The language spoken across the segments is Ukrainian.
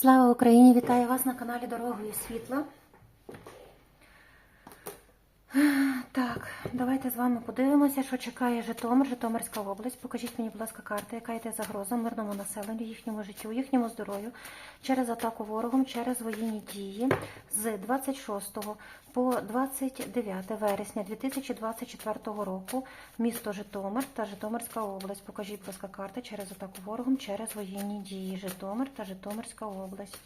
Слава Україні! Вітаю вас на каналі Дорогою Світла. Так, давайте з вами подивимося, що чекає Житомир, Житомирська область. Покажіть мені, будь ласка, карти, яка йде загроза мирному населенню, їхньому життю, їхньому здоров'ю через атаку ворогом, через воєнні дії з 26 по 29 вересня 2024 року. Місто Житомир та Житомирська область. Покажіть, будь ласка, карти через атаку ворогом, через воєнні дії. Житомир та Житомирська область.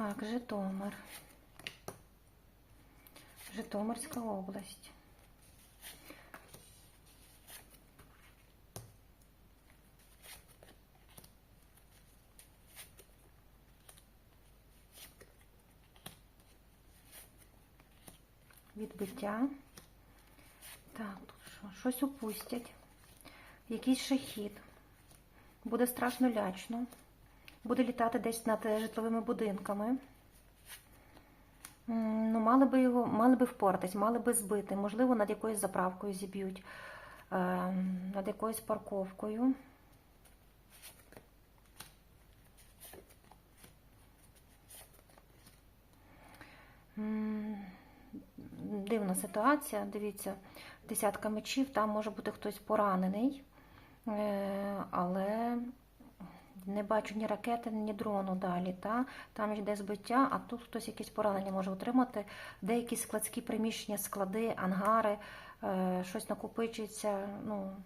Так, Житомир. Житомирська область. Відбиття. Так, тут що? Щось упустять. Якийсь шахід. Буде страшно лячно. Буде літати десь над е, житловими будинками. Ну, мали би його, мали би впоратись, мали би збити. Можливо, над якоюсь заправкою зіб'ють, е, над якоюсь парковкою. Дивна ситуація. Дивіться, десятка мечів, там може бути хтось поранений, е, але не бачу ні ракети, ні дрону далі. Та? Там йде збиття, а тут хтось якісь поранення може отримати. Деякі складські приміщення, склади, ангари, е, щось накопичується, ну,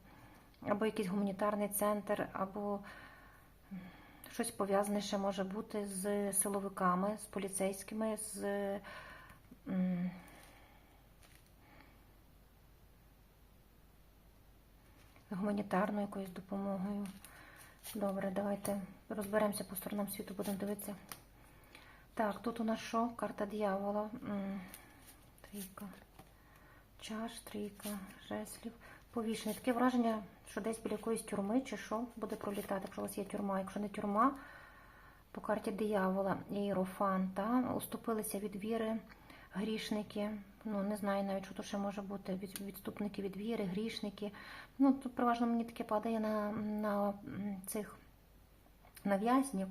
або якийсь гуманітарний центр, або щось пов'язане ще може бути з силовиками, з поліцейськими, з. гуманітарною якоюсь допомогою. Добре, давайте розберемося по сторонам світу, будемо дивитися. Так, тут у нас що? Карта дьявола. Трійка. Чаш, трійка, жеслів. Повішений. Таке враження, що десь біля якоїсь тюрми чи що буде пролітати, якщо у вас є тюрма. Якщо не тюрма, по карті диявола Іерофанта уступилися від віри грішники. Ну, не знаю навіть, що то ще може бути. Від- Відступники від віри, грішники. Ну, тут переважно мені таке падає на, на цих на в'язнів.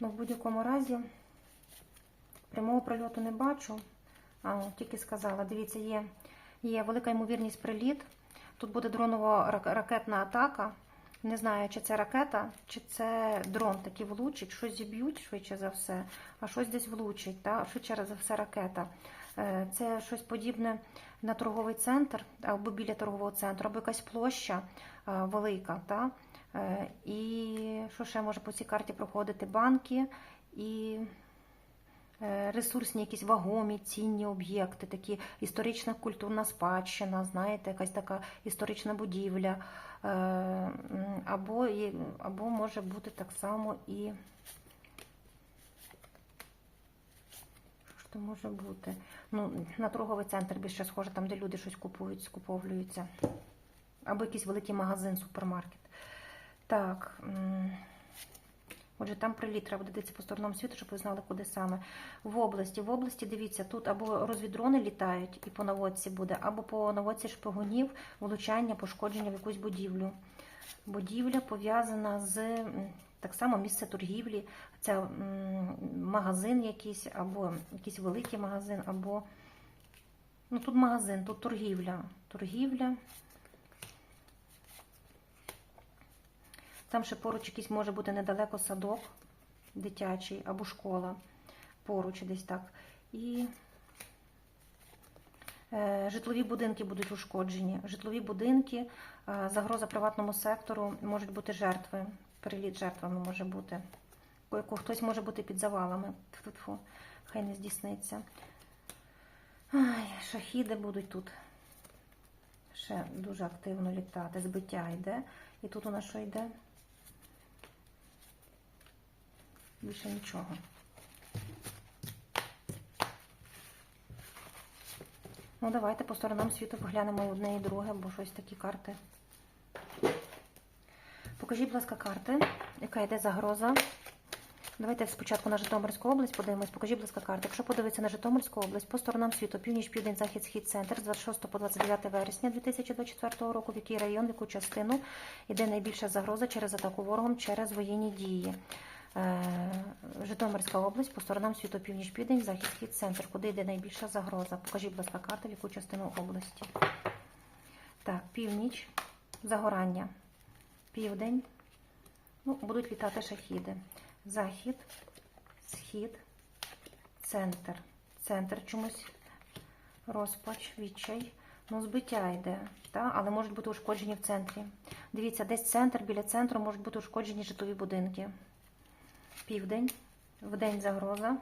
Ну, в будь-якому разі прямого прильоту не бачу. А, тільки сказала, дивіться, є, є велика ймовірність приліт. Тут буде дронова-ракетна атака. Не знаю, чи це ракета, чи це дрон такий влучить, щось зіб'ють швидше за все, а щось десь влучить, та? швидше за все ракета. Е, Це щось подібне на торговий центр або біля торгового центру, або якась площа е, велика. Та? Е, І що ще може по цій карті проходити? Банки і ресурсні, якісь вагомі, цінні об'єкти, такі історична культурна спадщина, знаєте, якась така історична будівля. М, Або, або може бути так само і. Що може бути? Ну, на торговий центр більше схоже, там, де люди щось купують, скуповлюються. Або якийсь великий магазин, супермаркет. Так. Отже, там приліт треба дивитися по сторонам світу, щоб ви знали, куди саме. В області. В області, дивіться, тут або розвідрони літають і по наводці буде, або по наводці шпигунів, влучання, пошкодження в якусь будівлю. Будівля пов'язана з так само місце торгівлі, це магазин якийсь, або якийсь великий магазин, або ну тут магазин, тут торгівля. Торгівля. Там ще поруч якийсь може бути недалеко садок дитячий або школа. Поруч десь так. І е, житлові будинки будуть ушкоджені. Житлові будинки, е, загроза приватному сектору, можуть бути жертви. Переліт жертвами може бути. Хтось може бути під завалами. Тьфу-тьфу. Хай не здійсниться. Ай, шахіди будуть тут ще дуже активно літати. Збиття йде. І тут у нас що йде? Більше нічого. Ну, давайте по сторонам світу поглянемо одне і друге, бо щось такі карти. Покажіть, будь ласка, карти, яка йде загроза Давайте спочатку на Житомирську область подивимось. Покажіть, будь ласка, карти. Якщо подивитися на Житомирську область по сторонам світу, північ, південь, захід, схід, центр з 26 по 29 вересня 2024 року, в який район, в яку частину йде найбільша загроза через атаку ворогом через воєнні дії. Е, Житомирська область по сторонам світу, північ, південь, захід, схід, центр. Куди йде найбільша загроза? Покажіть, будь ласка, карти, в яку частину області. Так, північ, загорання, південь. Ну, будуть літати шахіди. Захід, схід, центр. Центр чомусь розпач, відчай. Ну, збиття йде, та? але можуть бути ушкоджені в центрі. Дивіться, десь центр, біля центру можуть бути ушкоджені житлові будинки. Південь, вдень загроза,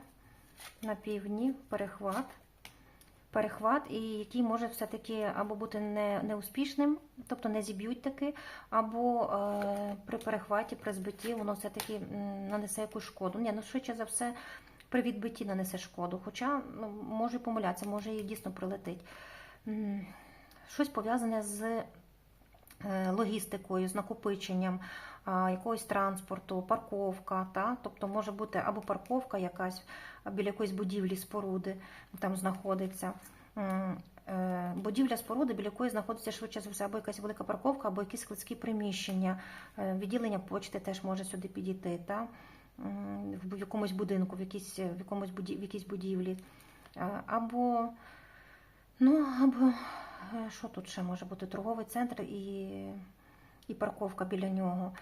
на півдні перехват. Перехват, і який може все-таки або бути не, неуспішним, тобто не зіб'ють таки, або е, при перехваті, при збитті воно все-таки нанесе якусь шкоду. Ні, ну швидше за все, при відбитті нанесе шкоду. Хоча ну, може помилятися, може і дійсно прилетить. Щось пов'язане з е, логістикою, з накопиченням якогось транспорту, парковка. Та? Тобто може бути або парковка якась біля якоїсь будівлі, споруди там знаходиться. Е, Будівля споруди, біля якої знаходиться швидше за все, або якась велика парковка, або якісь складські приміщення. Е, Відділення почти теж може сюди підійти. Та? В якомусь будинку, в якійсь, в якомусь будівлі. Е, Або, ну, або що тут ще може бути? Торговий центр і, і парковка біля нього.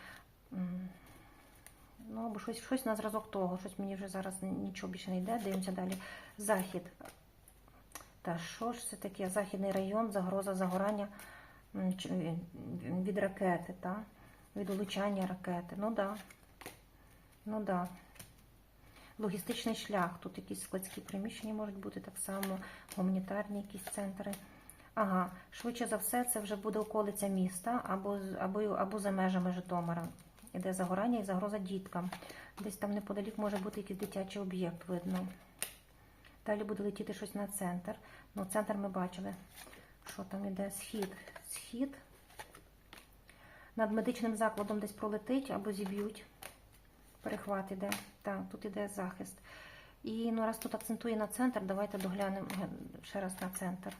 Ну, або щось, щось на зразок того, щось мені вже зараз нічого більше не йде. Дивимося далі. Захід. Та що ж це таке? Західний район, загроза загорання від ракети, та? від влучання ракети. Ну да. Ну да. Логістичний шлях. Тут якісь складські приміщення можуть бути так само, гуманітарні якісь центри. Ага, швидше за все, це вже буде околиця міста або, або, або за межами Житомира. Іде загорання і загроза діткам. Десь там неподалік може бути якийсь дитячий об'єкт, видно. Далі буде летіти щось на центр. Ну, центр ми бачили, що там іде схід. Схід. Над медичним закладом десь пролетить або зіб'ють. Перехват іде. Так, тут іде захист. І ну, раз тут акцентує на центр, давайте доглянемо ще раз на центр.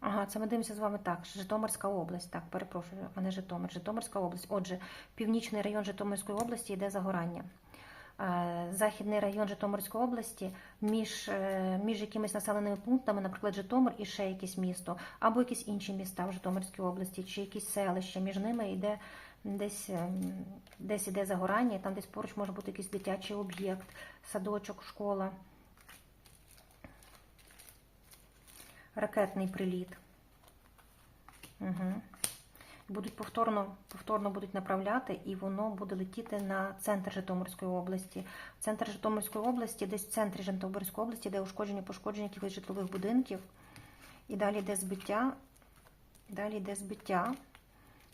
Ага, це ми дивимося з вами так. Житомирська область. Так, перепрошую, а не Житомир. Житомирська область. Отже, північний район Житомирської області йде загорання. Е, Західний район Житомирської області між, е, між якимись населеними пунктами, наприклад, Житомир і ще якесь місто, або якісь інші міста в Житомирській області, чи якісь селища. Між ними йде десь, ем, десь іде загорання, там десь поруч може бути якийсь дитячий об'єкт, садочок, школа. Ракетний приліт. Угу. Будуть повторно, повторно будуть направляти, і воно буде летіти на центр Житомирської області. Центр Житомирської області, десь в центрі Житомирської області, де ушкодження, пошкодження якихось житлових будинків. І далі йде збиття. Далі йде збиття,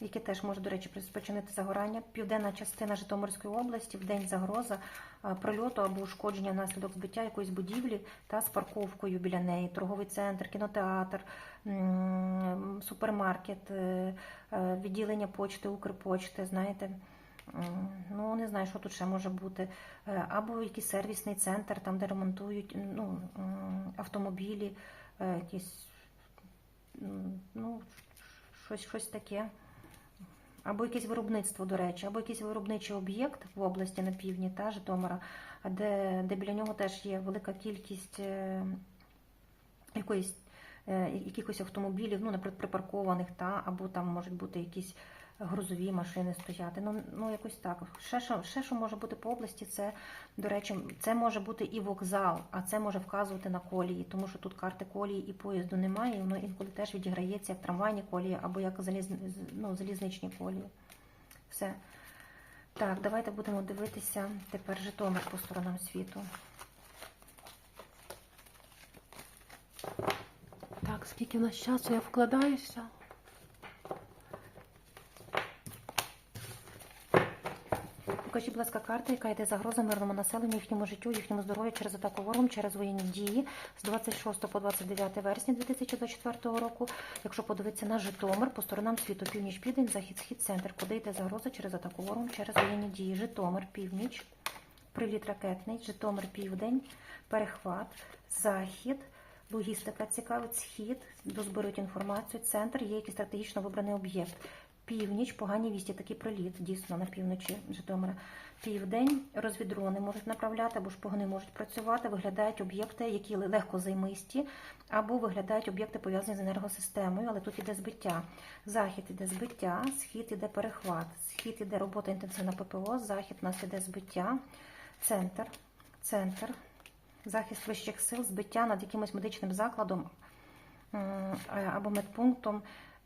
яке теж може, до речі, спричинити загорання. Південна частина Житомирської області, в день загроза а, прильоту або ушкодження внаслідок збиття якоїсь будівлі та з парковкою біля неї, торговий центр, кінотеатр, супермаркет, е, е, відділення почти, Укрпочти, знаєте. Ну, не знаю, що тут ще може бути. Е, Або якийсь сервісний центр, там, де ремонтують ну, автомобілі, якісь, ну, щось, щось таке. Або якесь виробництво, до речі, або якийсь виробничий об'єкт в області на півдні та Житомира, де, де біля нього теж є велика кількість е, якоїсь, е, якихось автомобілів, ну, наприклад, припаркованих, та, або там можуть бути якісь грузові машини стояти. Ну, ну якось так. Ще що, ще, що може бути по області, це, до речі, це може бути і вокзал, а це може вказувати на колії, тому що тут карти колії і поїзду немає, і воно інколи теж відіграється як трамвайні колії або як заліз, ну, залізничні колії. Все. Так, давайте будемо дивитися тепер Житомир по сторонам світу. Так, скільки в нас часу я вкладаюся? Покажіть, будь ласка, карта, яка йде загроза мирному населенню, їхньому життю, їхньому здоров'ю через атаку ворогом, через воєнні дії з 26 по 29 вересня 2024 року. Якщо подивитися на Житомир, по сторонам світу, північ, південь, захід, схід, центр, куди йде загроза через атаку ворогом, через воєнні дії. Житомир, північ, приліт ракетний, Житомир, південь, перехват, захід. Логістика цікавить, схід, дозберуть інформацію, центр є якийсь стратегічно вибраний об'єкт. Північ, погані вісті, такий приліт, дійсно, на півночі Житомира. Південь, розвідрони можуть направляти, або шпигуни можуть працювати, виглядають об'єкти, які легко займисті, або виглядають об'єкти, пов'язані з енергосистемою, але тут іде збиття. Захід іде збиття, схід іде перехват, схід іде робота інтенсивна ППО, захід у нас іде збиття, центр, центр, захист вищих сил, збиття над якимось медичним закладом е, або медпунктом,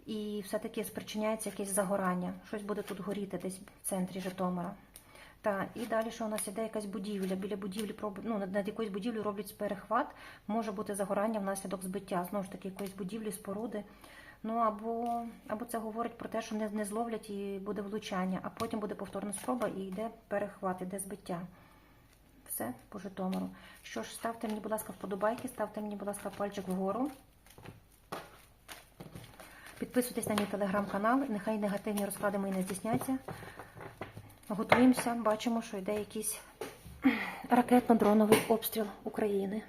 і все-таки спричиняється якесь загорання. Щось буде тут горіти десь в центрі Житомира. Та, і далі, що у нас іде якась будівля. Біля будівлі ну, над, якоюсь будівлею роблять перехват, може бути загорання внаслідок збиття, знову ж таки, якоїсь будівлі, споруди. Ну або, або це говорить про те, що не, не зловлять і буде влучання, а потім буде повторна спроба і йде перехват, іде збиття. Все по Житомиру. Що ж, ставте мені, будь ласка, вподобайки, ставте мені, будь ласка, пальчик вгору. Підписуйтесь на мій телеграм-канал, нехай негативні розклади мої не здійсняться. Готуємося, бачимо, що йде якийсь ракетно-дроновий обстріл України.